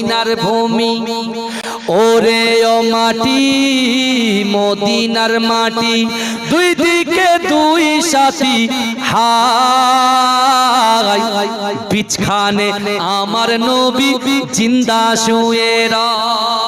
মদিনার ভূমি, ওরে ও মাটি, মদিনার মাটি, দুই দিকে দুই সাথী হাই পিছখানে আমার নবী জিন্দা শুয়ে ওরে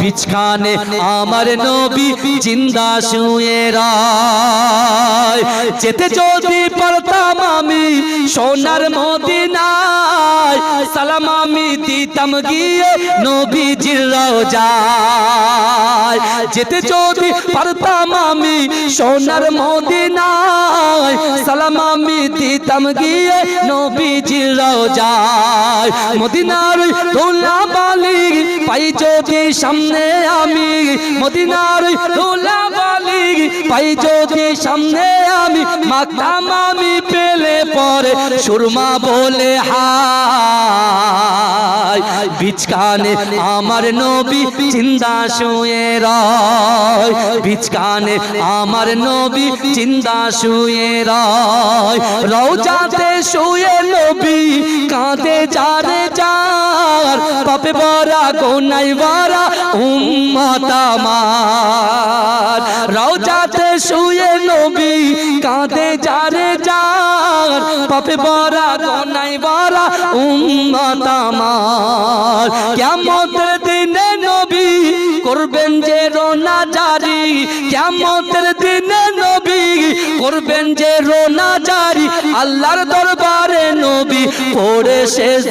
বিছখানে আমার নবী জিন্দা শুয়ে রায়। যেতে যদি পারতাম আমি সোনার মদিনায়, সালাম আমি দিতাম গিয়ে নবীজির রোজায় যেতে যদি পারতাম আমি সোনার মদিনায় সালাম আমি দিতাম গিয়ে নবীজির রোজায়। মদিনার দোলা বালি পাই যদি সামনে আমি। মদিনার দোলা বালি পাই যদি সামনে আমি। মাকতাম আমি পেলে পরে সুরমা বলে হাই বিচকানে আমার নবী চিন্তা শুয়ে রয়। বিচকানে আমার নবী চিন্তা শুয়ে রয়। রওজাতে শুয়ে নবী কাঁদে যারে যার। পাপে বরা গোনাই বরা উম্মত আমার। রওজাতে শুয়ে নবী কাঁদে যারে যার। পাপে বরা গোনাই বরা উম্মত আমার। কিয়ামতের দিনে নবী করবেন যে রোনা জারি। কিয়ামতের দিনে করবেন যে রোনা জারি আল্লাহর দরবারে নবী পড়ে শেষ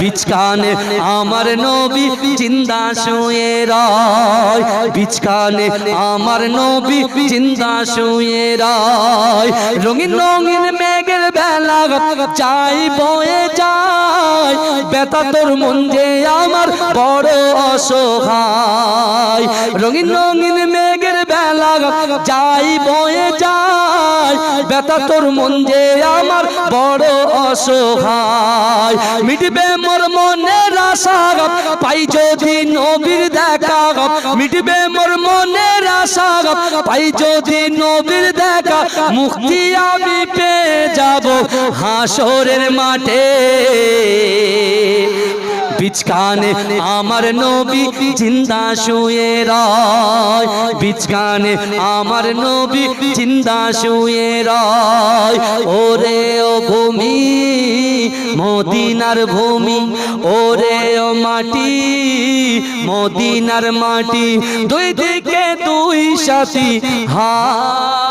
বিচকানে আমার নবী জিন্দা শুয়ে রয়। বিচকানে আমার নবী জিন্দা শুয়ে রয়। রঙিন রঙিন বেলা চাই বয়ে যায় বেতা তোর মন যে আমার বড় অসহায়। রঙিন রঙিন মেঘের বেলা যাই, বয়ে যায় বেতা তোর মন যে আমার বড় অসহায়। মিটবে মোর মনের আশা পাই যদি নবীর দেখা মিটবে মোর মনের আশা পাই যদি নবীর দেখা মুক্তি আমি পেয়ে যাব হাসরের মাঠে। বিচকানে আমার নবী জিন্দা শুয়ে রয়। বিচকানে আমার নবী জিন্দা শুয়ে রয়। ওরে ও ভূমি, মদিনার ভূমি, ওরে ও মাটি, মদিনার মাটি, দুই দিকে দুই সাথী হাই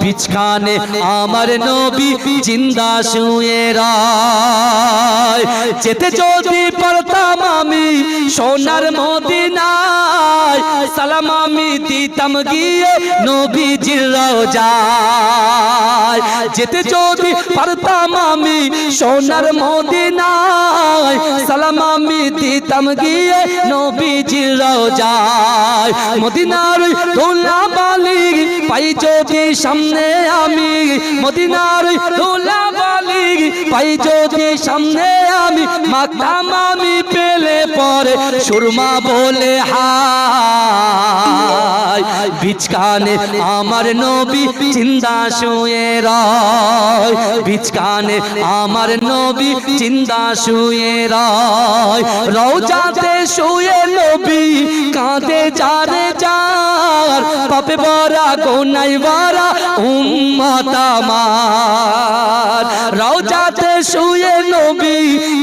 বিছখানে আমার নবী জিন্দা শুয়ে রায়। যেতে যদি পারতাম আমি সোনার মদিনায় সালাম আমি দিতাম গিয়ে নবীজির রোজায় যেতে যদি পারতাম আমি সোনার মদিনায় সালাম আমি দিতাম গিয়ে নবীজির রোজায় মদিনার দোলা বালি পাই যদি সামনে আমি মদিনার দোলা বালি পাই, যদি সামনে আমি মাকতাম আমি পেলে পরে সুরমা বলে হাই বিচকানে আমার নবী চিন্তা শুয়ে রয় বিচকানে আমার নবী চিন্তা শুয়ে রয়। রওজাতে শুয়ে নবী কাঁদে যারে যার পাপে বরা গোনাই বরা উম্মত আমার। রওজাতে শুয়ে নবী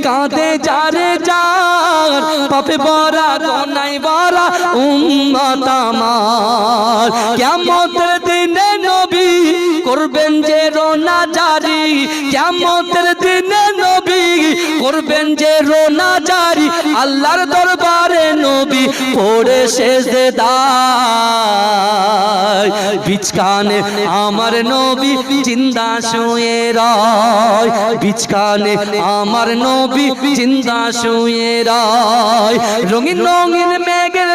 কাঁদে যারে যার। পাপে বরা গোনাই বরা উম্মত আমার। কিয়ামতের দিনে নবী করবেন যে রোনা জারি। কিয়ামতের দিনে নবী করবেন যে রোনা জারি। আল্লাহর নবী পড়ে শেষ দায়। বিচকানে আমার নবী চিন্তা শুয়ে রায়। বিচকানে আমার নবী চিন্তা শুয়ে রায়। রঙিন রঙিন মেঘের